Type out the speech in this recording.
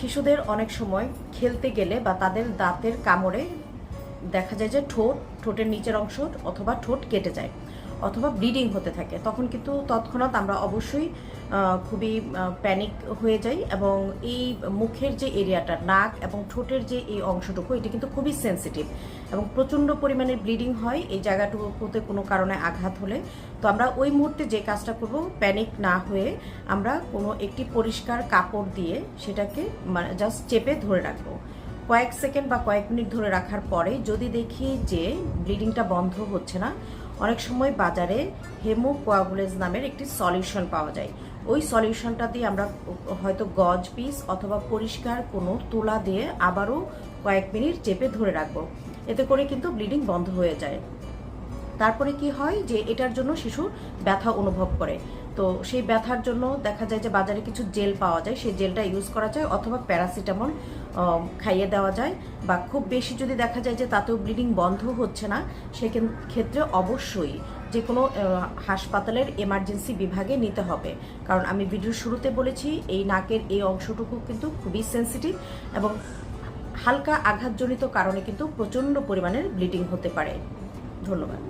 শিশুদের অনেক সময় খেলতে গেলে বা তাদের দাঁতের কামড়ে দেখা যায় যে ঠোঁট, ঠোঁটের নিচের অংশ অথবা ঠোঁট কেটে যায়। অথবা ব্লিডিং হতে থাকে, তখন কিন্তু তৎক্ষণাৎ আমরা অবশ্যই খুবই প্যানিক হয়ে যাই এবং এই মুখের যে এরিয়াটা নাক এবং ঠোঁটের যে এই অংশটুকু, এটা কিন্তু খুবই সেন্সিটিভ এবং প্রচণ্ড পরিমাণে ব্লিডিং হয় এই জায়গাটুকুতে কোনো কারণে আঘাত হলে। তো আমরা ওই মুহূর্তে যে কাজটা করব প্যানিক না হয়ে আমরা কোনো একটি পরিষ্কার কাপড় দিয়ে সেটাকে মানে জাস্ট চেপে ধরে রাখব। কয়েক সেকেন্ড বা কয়েক মিনিট ধরে রাখার পরে যদি দেখি যে ব্লিডিংটা বন্ধ হচ্ছে না, অনেক সময় বাজারে হেমো কোয়াগুলেজ নামের একটি সলিউশন পাওয়া যায়। ওই সলিউশনটা দিয়ে আমরা হয়তো গজ পিস অথবা পরিষ্কার কোনো তুলা দিয়ে আবারও কয়েক মিনিট চেপে ধরে রাখব। এতে করে কিন্তু ব্লিডিং বন্ধ হয়ে যায়। তারপরে কি হয় যে এটার জন্য শিশু ব্যথা অনুভব করে। তো সেই ব্যথার জন্য দেখা যায় যে বাজারে কিছু জেল পাওয়া যায়, সেই জেলটা ইউজ করা যায় অথবা প্যারাসিটামল খাইয়ে দেওয়া যায় বা খুব বেশি যদি দেখা যায় যে তাতেও ব্লিডিং বন্ধ হচ্ছে না সেক্ষেত্রে অবশ্যই যে কোনো হাসপাতালের এমার্জেন্সি বিভাগে নিতে হবে। কারণ আমি ভিডিওর শুরুতে বলেছি, এই নাকের এই অংশটুকু কিন্তু খুবই সেন্সিটিভ এবং হালকা আঘাতজনিত কারণে কিন্তু প্রচণ্ড পরিমাণের ব্লিডিং হতে পারে। ধন্যবাদ।